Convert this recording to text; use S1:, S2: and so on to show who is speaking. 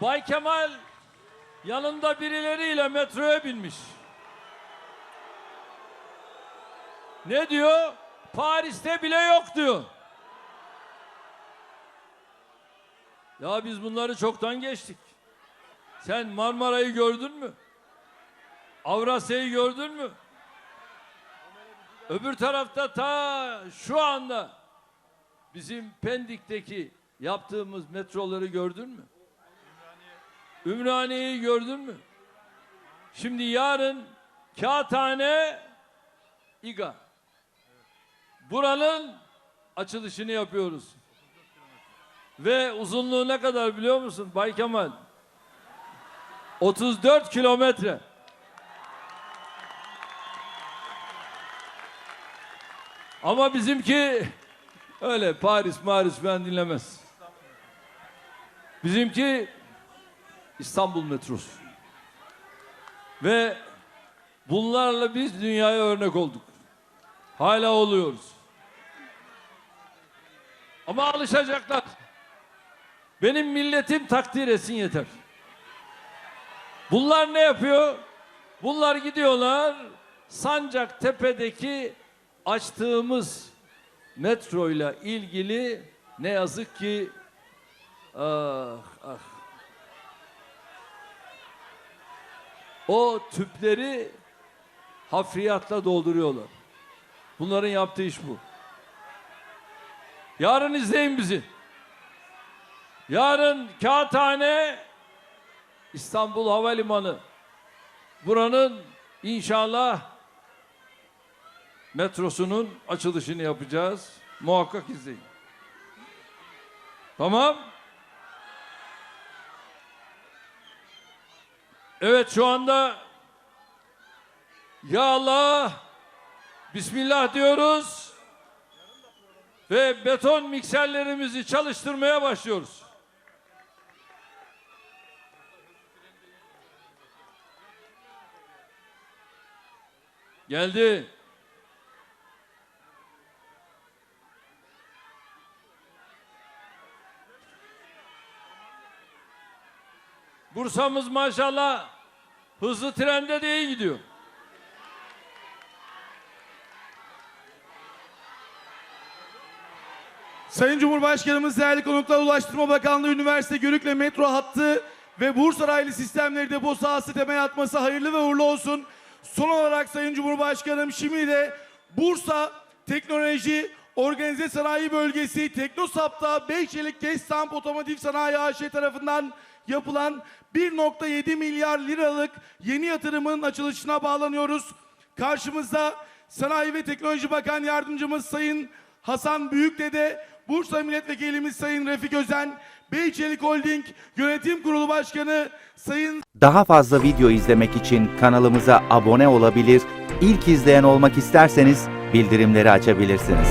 S1: Bay Kemal yanında birileriyle metroya binmiş. Ne diyor? Paris'te bile yok diyor. Ya biz bunları çoktan geçtik. Sen Marmara'yı gördün mü? Avrasya'yı gördün mü? Öbür tarafta ta şu anda bizim Pendik'teki yaptığımız metroları gördün mü? Ümraniye'yi gördün mü? Şimdi yarın Kağıthane İGA. Buranın açılışını yapıyoruz. Ve uzunluğu ne kadar biliyor musun Bay Kemal? 34 kilometre. Ama bizimki öyle Paris, Maris ben dinlemez. Bizimki İstanbul metrosu. Ve bunlarla biz dünyaya örnek olduk. Hala oluyoruz. Ama alışacaklar. Benim milletim takdir etsin yeter. Bunlar ne yapıyor? Bunlar gidiyorlar Sancaktepe'deki açtığımız metroyla ilgili ne yazık ki ah ah o tüpleri hafriyatla dolduruyorlar. Bunların yaptığı iş bu. Yarın izleyin bizi. Yarın Kağıthane İstanbul Havalimanı. Buranın inşallah metrosunun açılışını yapacağız. Muhakkak izleyin. Tamam. Evet şu anda Ya Allah Bismillah diyoruz ve beton mikserlerimizi çalıştırmaya başlıyoruz. Geldi. Bursa'mız maşallah hızlı trende de iyi gidiyor.
S2: Sayın Cumhurbaşkanımız değerli konuklar Ulaştırma Bakanlığı Üniversite Görükle metro hattı ve Bursa raylı sistemleri depo sahası temel atması hayırlı ve uğurlu olsun. Son olarak Sayın Cumhurbaşkanım şimdi de Bursa Teknoloji Organize Sanayi Bölgesi Teknosap'ta 5 yıllık Gestamp Otomotiv Sanayi AŞ tarafından yapılan 1.7 milyar liralık yeni yatırımın açılışına bağlanıyoruz. Karşımızda Sanayi ve Teknoloji Bakan Yardımcımız Sayın Hasan Büyükdede, Bursa Milletvekilimiz Sayın Refik Özen, Beyçelik Holding Yönetim Kurulu Başkanı Sayın
S3: Daha fazla video izlemek için kanalımıza abone olabilir, ilk izleyen olmak isterseniz bildirimleri açabilirsiniz.